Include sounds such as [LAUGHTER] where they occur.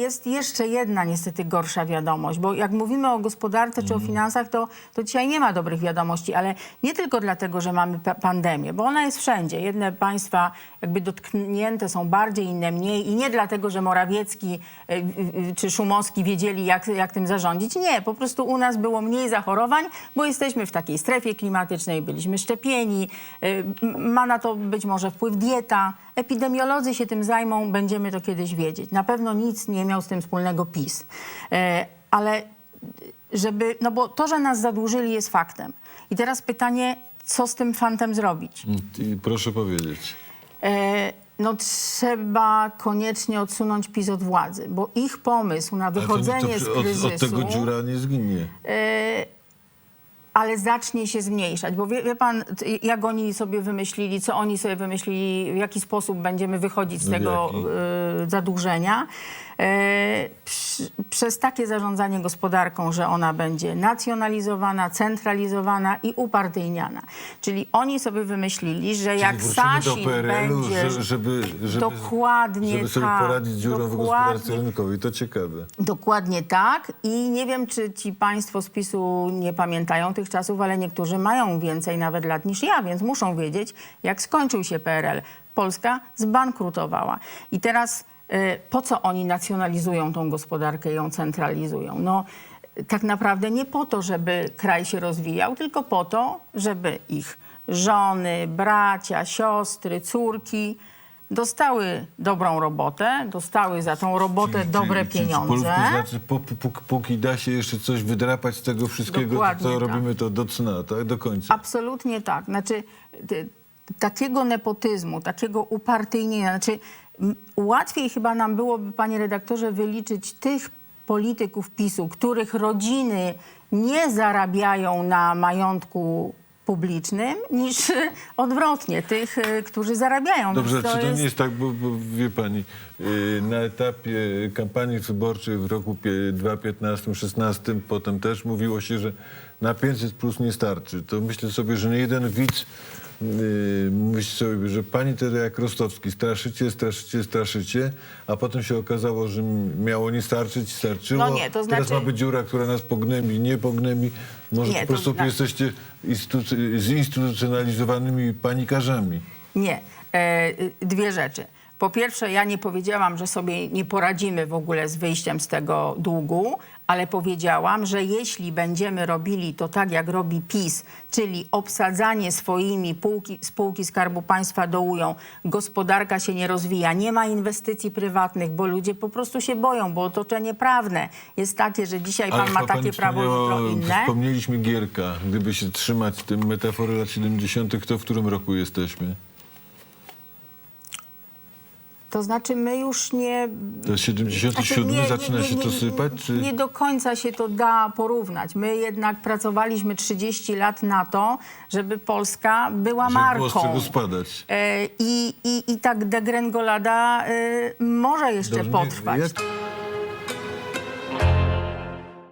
jest jeszcze jedna niestety gorsza wiadomość, bo jak mówimy o gospodarce czy o finansach, to, to dzisiaj nie ma dobrych wiadomości, ale nie tylko dlatego, że mamy pa- pandemię, bo ona jest wszędzie. Jedne państwa jakby dotknięte są bardziej, inne mniej i nie dlatego, że Morawiecki y, czy Szumowski wiedzieli, jak, jak tym zarządzić. Nie, po prostu u nas było mniej zachorowań, bo jesteśmy w takiej strefie klimatycznej, byliśmy szczepieni, m- ma na to być może wpływ dieta. Epidemiolodzy się tym zajmą, będziemy to kiedyś wiedzieć. Na pewno nic nie miał z tym wspólnego PiS. E, Ale żeby, no bo to, że nas zadłużyli jest faktem. I teraz pytanie, co z tym fantem zrobić? I proszę powiedzieć. E, no trzeba koniecznie odsunąć PiS od władzy, bo ich pomysł na Ale to- wychodzenie to z przy- od, kryzysu... od tego dziura nie zginie. e, ale zacznie się zmniejszać, bo wie, wie pan, jak oni sobie wymyślili, co oni sobie wymyślili, w jaki sposób będziemy wychodzić z No tego e, zadłużenia. E, przez takie zarządzanie gospodarką, że ona będzie nacjonalizowana, centralizowana i upartyjniana. Czyli oni sobie wymyślili, że jak Czyli do Sasin będzie... że- żeby, żeby, Dokładnie żeby sobie tak, poradzić dziurą w gospodarce rynkowej. To ciekawe. Dokładnie tak. I nie wiem, czy ci państwo z PiSu nie pamiętają tych czasów, ale niektórzy mają więcej nawet lat niż ja, więc muszą wiedzieć, jak skończył się PRL. Polska zbankrutowała. I teraz po co oni nacjonalizują tą gospodarkę i ją centralizują? No, tak naprawdę nie po to, żeby kraj się rozwijał, tylko po to, żeby ich żony, bracia, siostry, córki dostały dobrą robotę, dostały za tą robotę dobre Czyli- czyli pieniądze. Polsku znaczy, po, po, póki da się jeszcze coś wydrapać z tego wszystkiego, Dokładnie co tak. robimy, to do cna, tak? Do końca. Absolutnie tak. Znaczy, takiego nepotyzmu, takiego upartyjnienia, znaczy łatwiej chyba nam byłoby, panie redaktorze, wyliczyć tych polityków PiSu, których rodziny nie zarabiają na majątku publicznym, niż [LAUGHS] odwrotnie, tych, y, którzy zarabiają. Dobrze, Więc czy to jest- nie jest tak, bo, bo wie pani, yy, na etapie kampanii wyborczej w roku pie- 2015-16 potem też mówiło się, że na 500 plus nie starczy. To myślę sobie, że nie jeden widz yy, myśli sobie, że pani tedy jak Rostowski, straszycie, straszycie, straszycie, a potem się okazało, że miało nie starczyć, starczyło. No nie, to Teraz znaczy- ma być dziura, która nas pognębi, nie pognębi. Może Nie, po to prostu znaczy- jesteście instytuc- zinstytucjonalizowanymi panikarzami. Nie. E, y, dwie rzeczy. Po pierwsze, ja nie powiedziałam, że sobie nie poradzimy w ogóle z wyjściem z tego długu, ale powiedziałam, że jeśli będziemy robili to tak, jak robi PiS, czyli obsadzanie swoimi półki, spółki Skarbu Państwa dołują, gospodarka się nie rozwija, nie ma inwestycji prywatnych, bo ludzie po prostu się boją, bo otoczenie prawne jest takie, że dzisiaj pan ma chyba takie prawo, jutro inne. Wspomnieliśmy Gierka. Gdyby się trzymać tym metafory lat 70., to w którym roku jesteśmy? To znaczy my już nie... To jest 77 Znaczy, nie- zaczyna nie- się nie- to nie- sypać? Czy... Nie do końca się to da porównać. My jednak pracowaliśmy 30 lat na to, żeby Polska była Żeby marką. było z czego spadać? E, I, i, I tak degrengolada e, może jeszcze Dobrze, potrwać. jak-